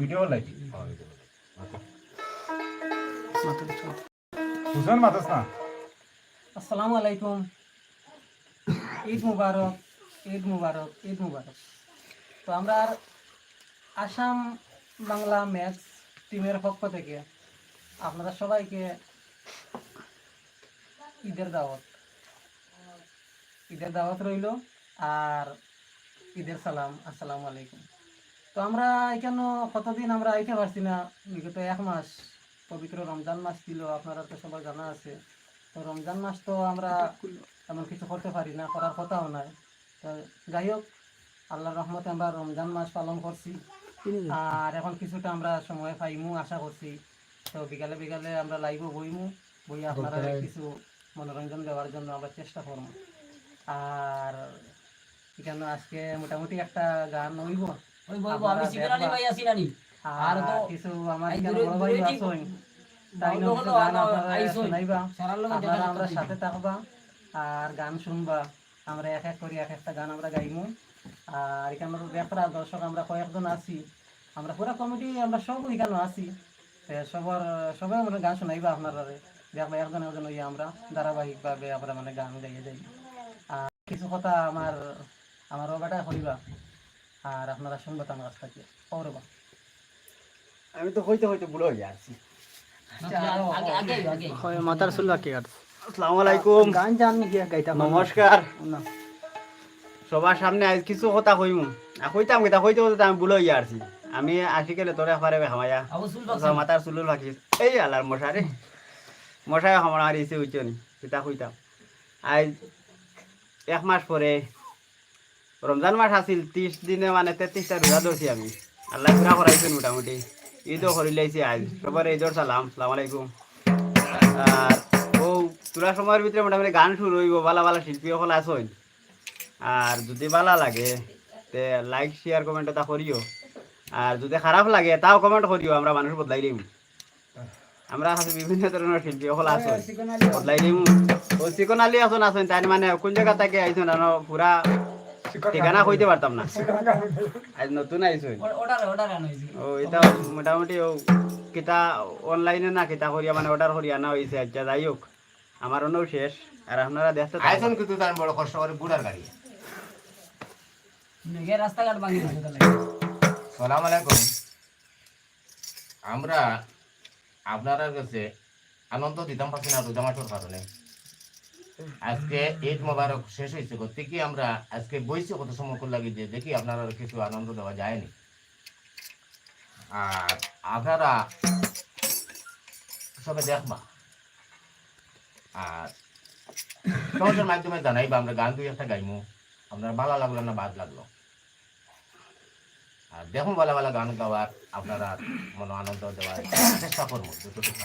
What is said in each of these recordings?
Video পিছু। হুসেন মাতাস না আসসালামু আলাইকুম ঈদ মুবারক ঈদ মুবারক ঈদ মুবারক তো আমরা আর আসাম বাংলা ম্যাচ টিমের পক্ষ থেকে আপনারা সবাইকে ঈদের দাওয়াত। ঈদের দাওয়াত রইল আর ঈদের সালাম। আসসালামু আলাইকুম। তো আমরা এখানে কতদিন আমরা আইতে পারছি না? বিগত এক মাস পবিত্র রমজান মাস ছিল আপনারা তো সবাই জানা আছে। তো রমজান মাস তো আমরা তেমন কিছু করতে পারি না করার কথাও নাই। তো যাই হোক আল্লাহর রহমতে আমরা রমজান মাস পালন করছি। আর এখন কিছুটা আমরা সময় পাইমু আশা করছি। তো বিকালে বিকালে আমরা লাইভও বইমু বই আপনারা কিছু মনোরঞ্জন দেওয়ার জন্য আমরা চেষ্টা করব আর এখানে আজকে মোটামুটি একটা গান হইব। ওই বলব আমি সিগনালি ভাই আছি নানি আর আর তো কিছু আমার বড় ভাই আছেন তাই দেখা আমরা সাথে থাকবা আর গান শুনবা। আমরা এক এক করে এক একটা গান আমরা গাইমু। আর এখানে দেখরা দর্শক আমরা কয়েকজন আছি। আমরা পুরা কমিটি আমরা সব এখানে আছি। সবার সবাই মানে গান শোনাইবা আপনারা। দেখবা একজন একজন হইয়া আমরা ধারাবাহিকভাবে আমরা মানে গান গাইয়ে যাই। আর কিছু কথা আমার আমার বাবাটা হইবা আর আপনারা শুনবা তো আমার কাছ থেকে। পৌরবা আমি তো হইতে হইতে ভুল হয়ে যাচ্ছি। আগে আগে আগে মাথার চুল বাকি আছে আসসালামু আলাইকুম। গান জান নাকি গাইতাম নমস্কার। সবার সামনে আজ কিছু কথা কইমু। কইতাম কইতা কইতে কইতে আমি বুলো ইয়া আরছি আমি আসি গেলে তোরে হামায়া। আবু সুল তোর মাথার চুলুর বাকি। এই আলার মশারে। মশাই হামার হারিয়েছে উচ্চনি কিতা কইতাম। আজ এক মাস পরে রমজান মাস আছিল ত্রিশ দিনে মানে তেত্রিশটা রোজা ধরছি আমি। আল্লাহ পুরা করাইছেন মোটামুটি। ঈদও করিলাইছি আজ। সবার ঈদর সালাম সালাম আলাইকুম। আর ও তোরা সময়ের ভিতরে মোটামুটি গান শুরু হইব ভালো ভালো শিল্পী সকল আসইন আর যদি ভালো লাগে, তে লাইক শেয়ার কমেন্ট এটা করিও আর যদি খারাপ লাগে, তাও কমেন্ট করিও আমরা মানুষ বদলাই দিম। আমরা কাছে বিভিন্ন ধরনের শিল্পী সকল আসইন বদলাই দিম। ও চিকন আলী আসন আসইন তাই মানে কোন জায়গা থেকে আইসুন পুরা ঠিকানা কইতে পারতাম না। আজ নতুন আইসুন অর্ডার অর্ডার আনো ও এটা মোটামুটি ও কিতা অনলাইনে না কিতা করিয়া মানে অর্ডার করিয়া আনা হয়েছে আচ্ছা যাই হোক আমার অন্যও শেষ। আর আপনারা দেখতে। আইসন কিন্তু তার বড় কষ্ট করে বুড়ার গাড়ি। নেগে রাস্তাঘাট ভাঙি সালাম আলাইকুম। আমরা আপনার কাছে আনন্দ দিতাম পারছি না রোজা মাসের কারণে। আজকে ঈদ মোবারক শেষ হয়েছে করতে কি আমরা আজকে বইছি কত সময় লাগি যে দেখি, আপনারা কিছু আনন্দ দেওয়া যায়নি। আর আপনারা সবে দেখবা। আর সমাজের মাধ্যমে জানাইবা, আমরা গান দুই একটা গাইমু, আপনার ভালো লাগল না বাদ লাগল। আর দেখুন ভালো ভালো গান গাওয়ার, আপনারা মনে আনন্দ দেওয়ার চেষ্টা করব, যতটুকু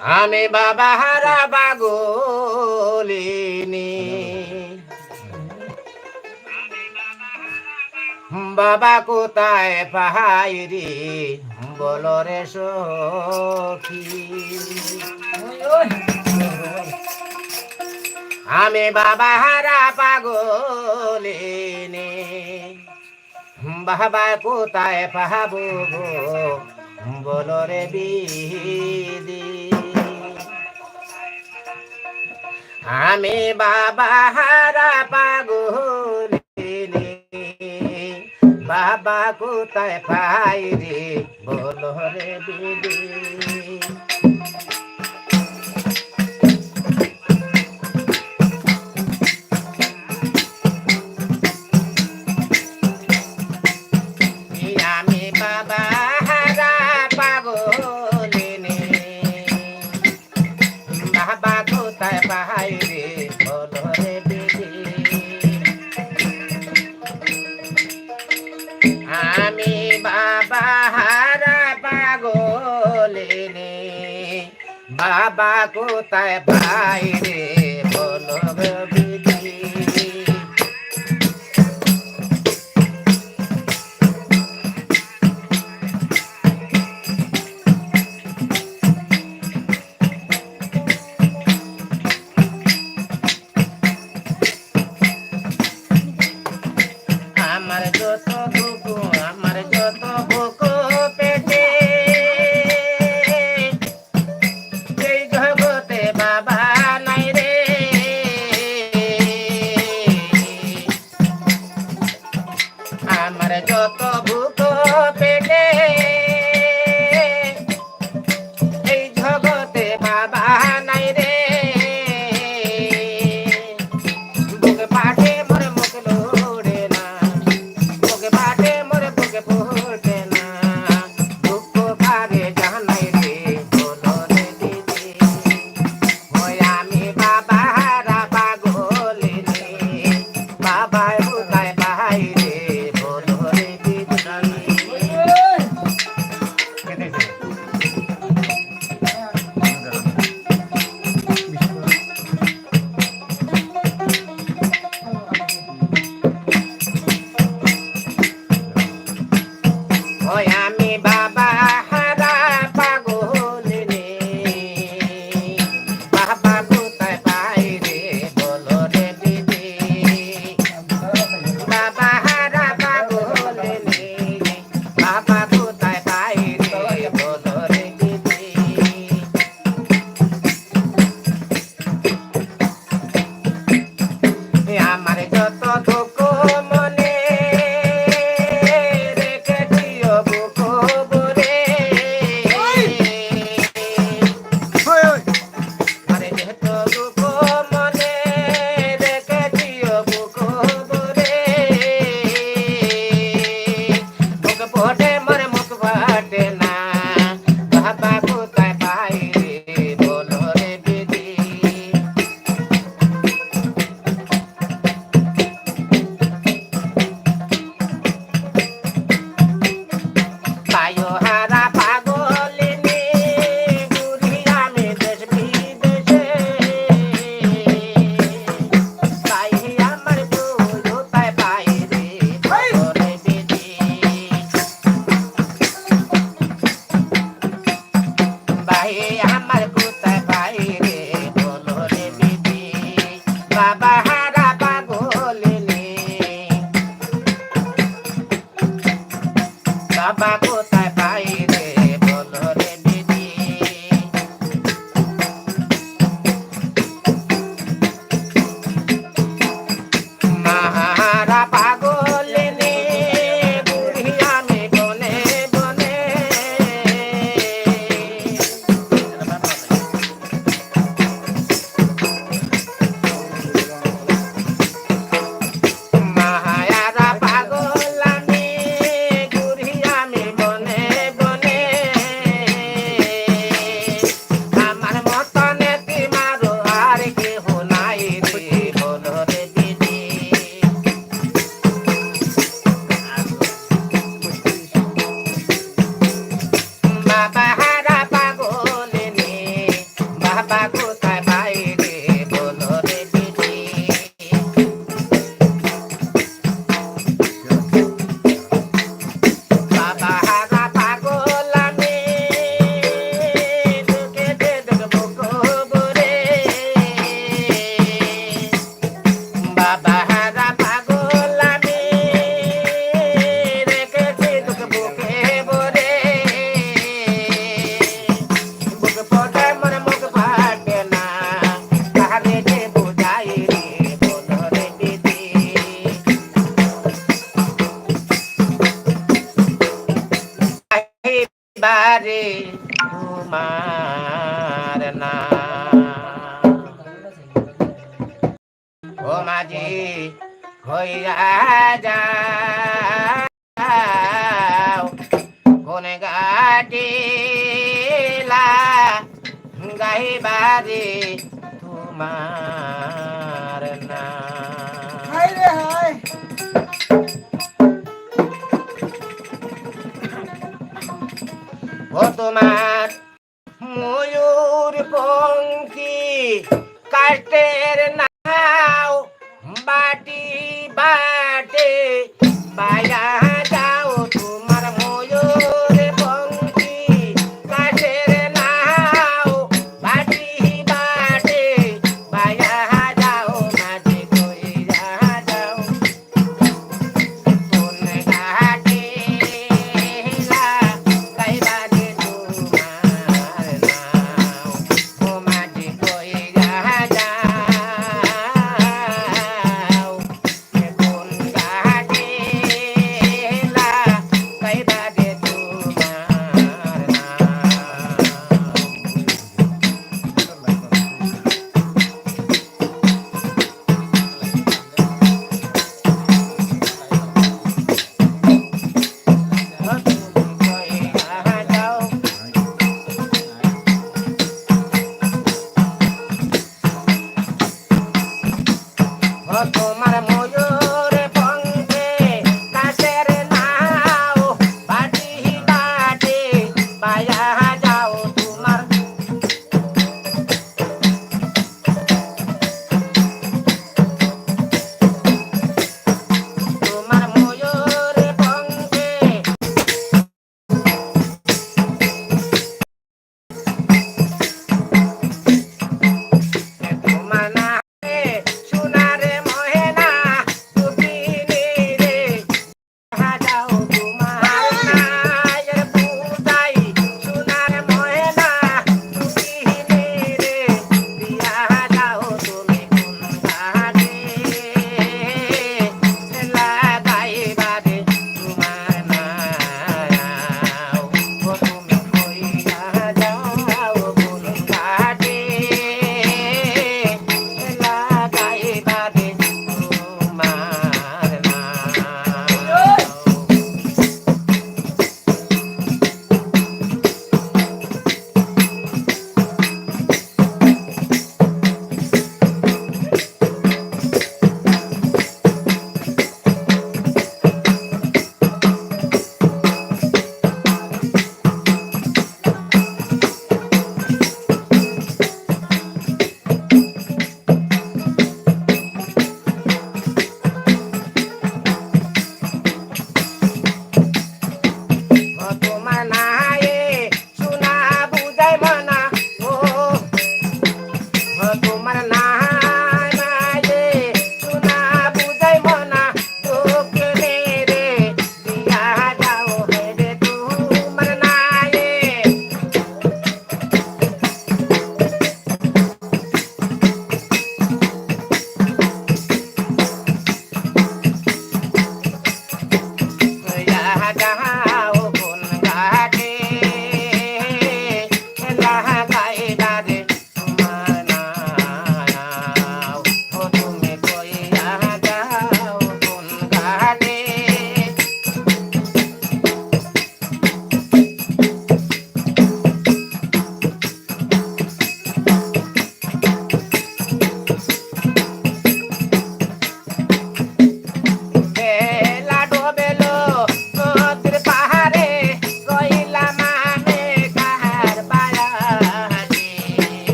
আমি বাবা হারা বাগলিনি বাবা কোথায় পাহাইরি ওই ওই আমি বাবা হারা পাগলিনি। বাবা কোথায় পাহাবো বলরে বিদি আমি বাবা হারা পাগলিনি। বাবা কোথায় পাই রে বলো রে আমি va.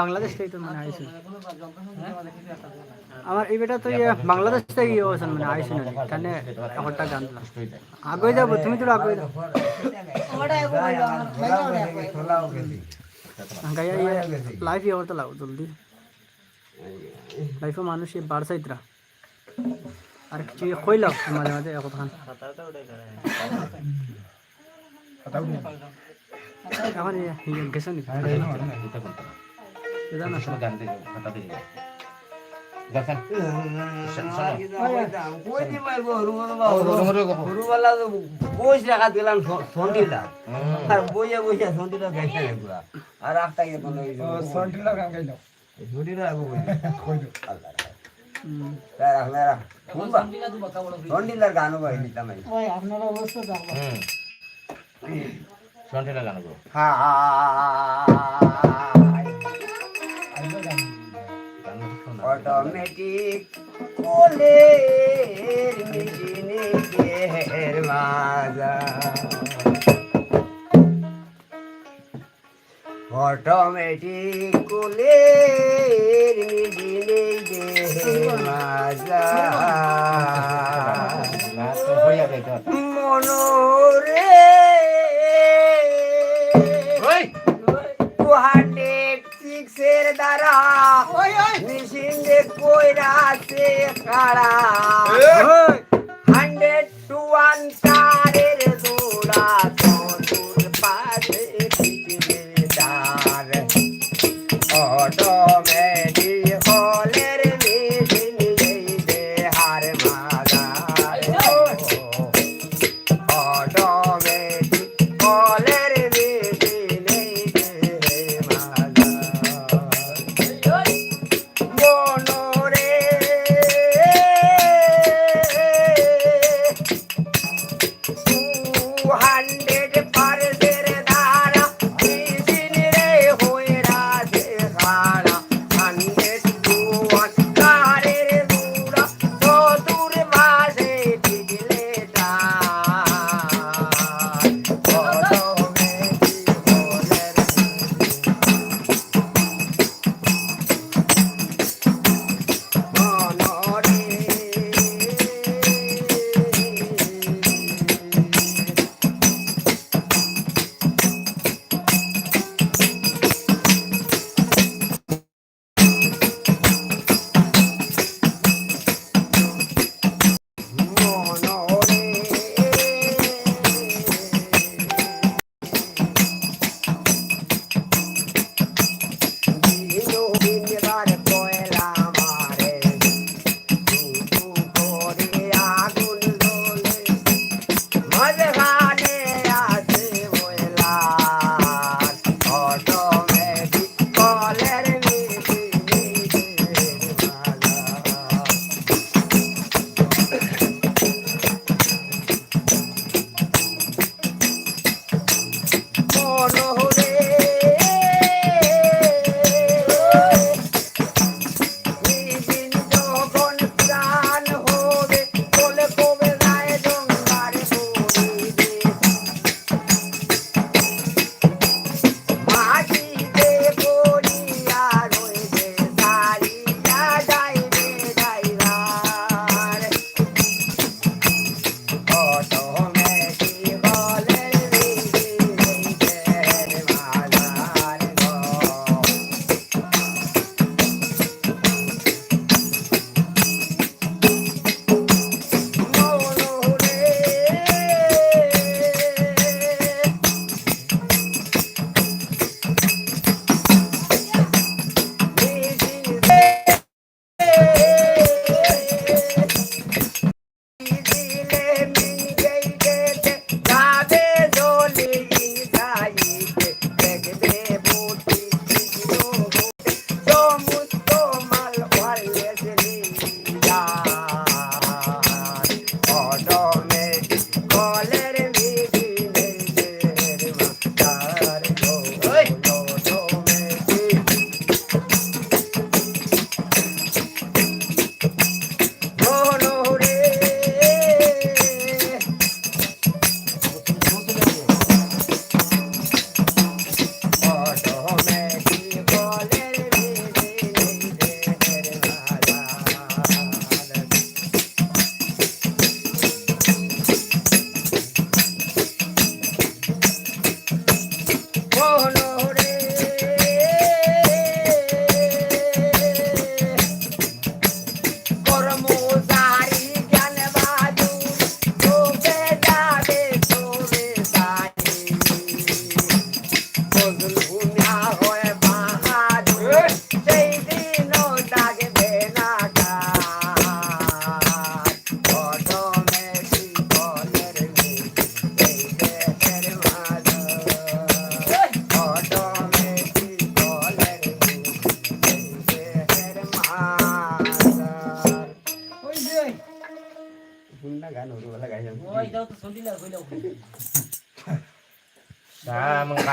বাংলাদেশ থেকে তো মানে আইসুন আমার এই বেটা তো ইয়ে বাংলাদেশ থেকে ইয়ে হয়েছেন মানে আইসুন এখানে একটা গান দিলাম আগে যাব তুমি তো আগে যাও গাইয়া ইয়ে লাইফ ইয়ে করতে লাও জলদি লাইফে মানুষ ইয়ে বার সাইতরা আর কিছু ইয়ে কইলাও মাঝে মাঝে এক কথা এখন ইয়ে ইয়ে গেছে নি এটা না গান দিকে খাতা দিকে দেখেন বইস রাখা দিলাম সন্ডিলা আর একটা শুনবা সন্ডিলার গানও গাই নিতাম আমি অবস্থা দেখো হুম সন্টিলা গান গো হায় অটোমেটিক কোলের মিটিনে দেহের মাজা। অটোমেটিক কোলের মিটিনে দেহের মাজা। কইরাছে কারা